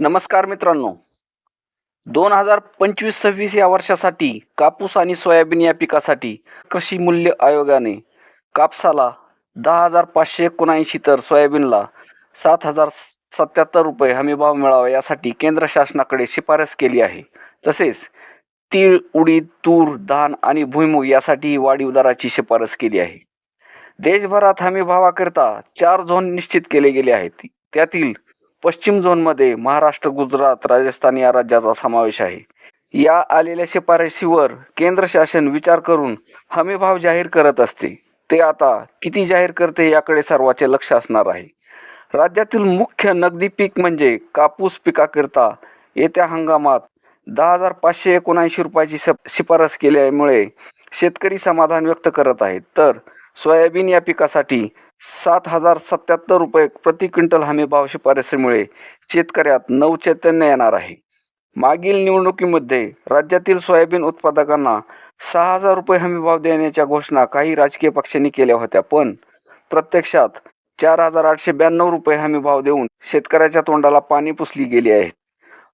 नमस्कार मित्रांनो. दोन हजार पंचवीस सव्वीस या वर्षासाठी कापूस आणि सोयाबीन या पिकासाठी कृषी मूल्य आयोगाने कापसाला दहा हजार पाचशे एकोणऐंशी तर सोयाबीनला सात हजार सत्याहत्तर रुपये हमीभाव मिळावा यासाठी केंद्र शासनाकडे शिफारस केली आहे. तसेच तीळ उडीद तूर धान आणि भुईमूग यासाठीही वाढीव दराची शिफारस केली आहे. देशभरात हमीभावाकरिता चार झोन निश्चित केले गेले आहेत. त्यातील पश्चिम झोनमध्ये महाराष्ट्र गुजरात राजस्थान या राज्याचा समावेश आहे. या आलेल्या शिफारशीवर केंद्र शासन विचार करून हमीभाव जाहीर करत असते. ते आता किती जाहीर करते याकडे सर्वाचे लक्ष असणार आहे. राज्यातील मुख्य नगदी पीक म्हणजे कापूस पिकाकरिता येत्या हंगामात दहा हजार पाचशे एकोणऐंशी रुपयाची शिफारस केल्यामुळे शेतकरी समाधान व्यक्त करत आहेत. तर सोयाबीन या पिकासाठी सात हजार सत्याहत्तर रुपये प्रति क्विंटल हमीभाव शिफारसीमुळे शेतकऱ्यात नवचैतन्य येणार आहे. मागील निवडणुकीमध्ये राज्यातील सोयाबीन उत्पादकांना सहा हजार रुपये हमीभाव देण्याच्या घोषणा काही राजकीय पक्षांनी केल्या होत्या पण प्रत्यक्षात चार हजार आठशे ब्याण्णव रुपये हमीभाव देऊन शेतकऱ्याच्या तोंडाला पाणी पुसली गेली आहेत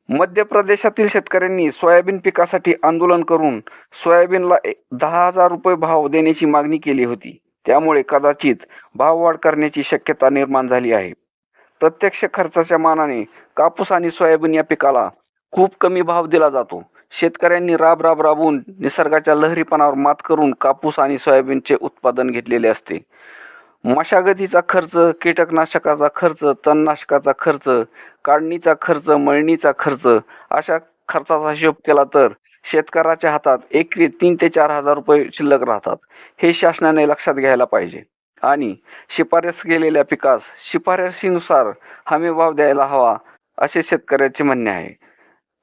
मध्य प्रदेशातील शेतकऱ्यांनी सोयाबीन पिकासाठी आंदोलन करून सोयाबीनला ए- दहा हजार रुपये भाव देण्याची मागणी केली होती. त्यामुळे कदाचित भाववाढ करण्याची शक्यता निर्माण झाली आहे. प्रत्यक्ष खर्चाच्या मानाने कापूस आणि सोयाबीन या पिकाला खूप कमी भाव दिला जातो. शेतकऱ्यांनी राब राब राबून निसर्गाच्या लहरीपणावर मात करून कापूस आणि सोयाबीनचे उत्पादन घेतलेले असते. मशागतीचा खर्च कीटकनाशकाचा खर्च तणनाशकाचा खर्च काढणीचा खर्च मळणीचा खर्च अशा खर्चाचा हिशोब केला तर शेतकऱ्याच्या हातात एक ते तीन ते चार हजार रुपये शिल्लक राहतात. हे शासनाने लक्षात घ्यायला पाहिजे. आणि शिफारस केलेल्या पिकास शिफारशीनुसार हमीभाव द्यायला हवा असे शेतकऱ्याचे म्हणणे आहे.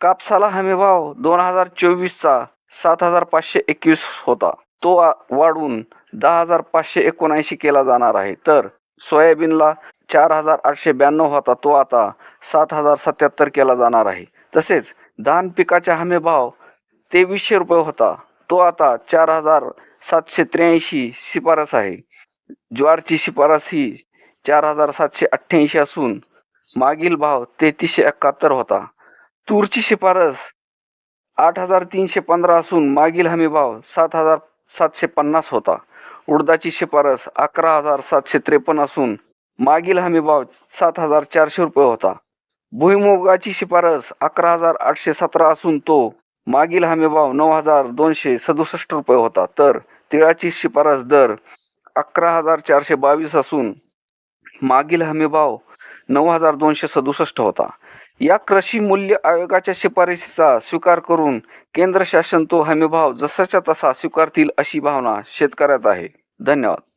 कापसाला हमीभाव दोन हजार चोवीसचा सात हजार पाचशे एकवीस होता. तो वाढून दहा हजार पाचशे एकोणऐंशी केला जाणार आहे. तर सोयाबीनला चार हजार आठशे ब्याण्णव होता तो आता सात हजार सत्याहत्तर केला जाणार आहे. तसेच धान पिकाच्या हमीभाव तेवीसशे रुपये होता. तो आता चार हजार सातशे त्र्याऐंशी शिफारस आहे. ज्वारची शिफारस ही चार हजार सातशे अठ्ठ्याऐंशी असून मागील भाव तेहतीसशे एकाहत्तर होता. तूरची शिफारस आठ हजार तीनशे पंधरा असून मागील हमीभाव सात हजार सातशे पन्नास होता. उडदाची शिफारस अकरा हजार सातशे त्रेपन्न असून मागील हमीभाव सात हजार चारशे रुपये होता. भुईमुगाची शिफारस अकरा हजार आठशे सतरा असून तो मागील हमीभाव नऊ हजार दोनशे सदुसष्ट रुपये होता. तर तिळाची शिफारस दर अकरा हजार चारशे बावीस असून मागील हमीभाव नऊ हजार दोनशे सदुसष्ट होता. या कृषी मूल्य आयोगाच्या शिफारशीचा स्वीकार करून केंद्र शासन तो हमीभाव जसाच्या तसा स्वीकारतील अशी भावना शेतकऱ्यात आहे. धन्यवाद.